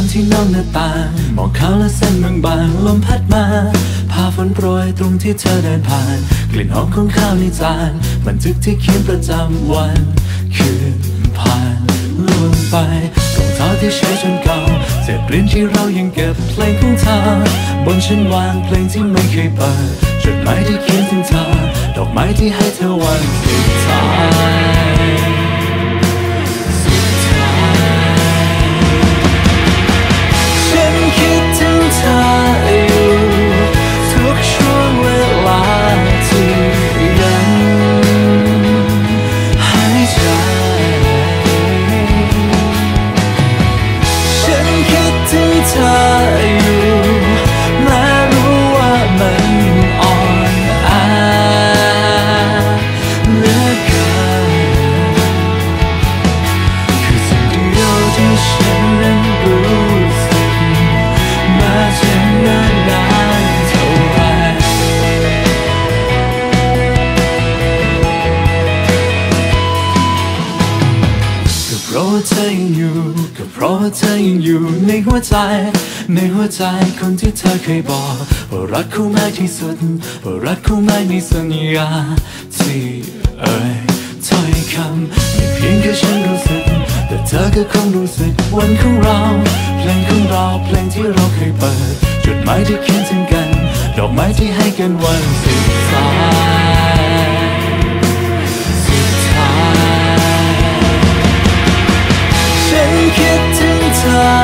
ามที่นอกหน้าต่างมองขาและเส้นบางๆลมพัดมาพาฝนโปรยตรงที่เธอเดินผ่าน กลิ่นหอมของข้าวในจานบันทึกที่เขียนประจำวัน คืนผ่านล่วงไปรองเท้าที่ใช้จนเก่าเศษเรียนที่เรายังเก็บเพลงของเธอบนชั้นวางเพลงที่ไม่เคยเปิดจดหมายที่เขียนถึงเธอดอกไม้ที่ให้เธอวันสุดท้าย ก็เพราะว่าเธอยังอยู่ในหัวใจ ในหัวใจคนที่เธอเคยบอก ว่ารักเขามากที่สุด ว่ารักเขามากในสัญญาที่เอ่ยถ้อยคำไม่เพียงแค่ฉันรู้สึก แต่เธอก็คงรู้สึกวันของเรา เพลงของเราเพลงที่เราเคยเปิด จดหมายที่เขียนถึงกัน ดอกไม้ที่ให้กันวันสุดท้าย ด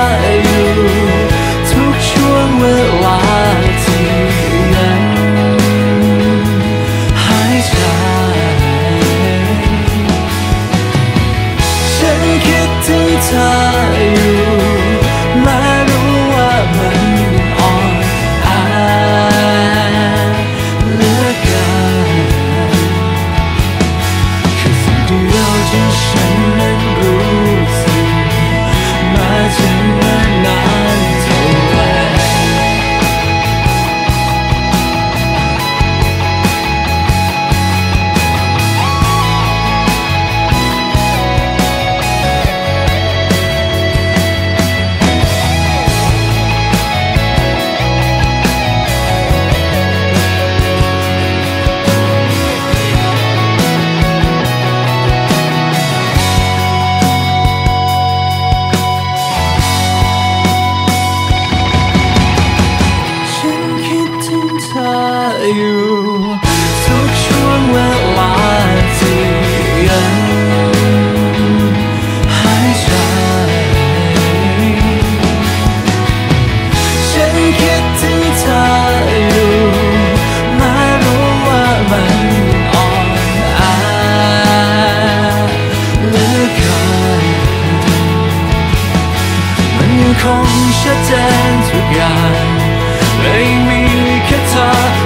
คงชัดเจนทุกอย่างไม่มีแค่เธอ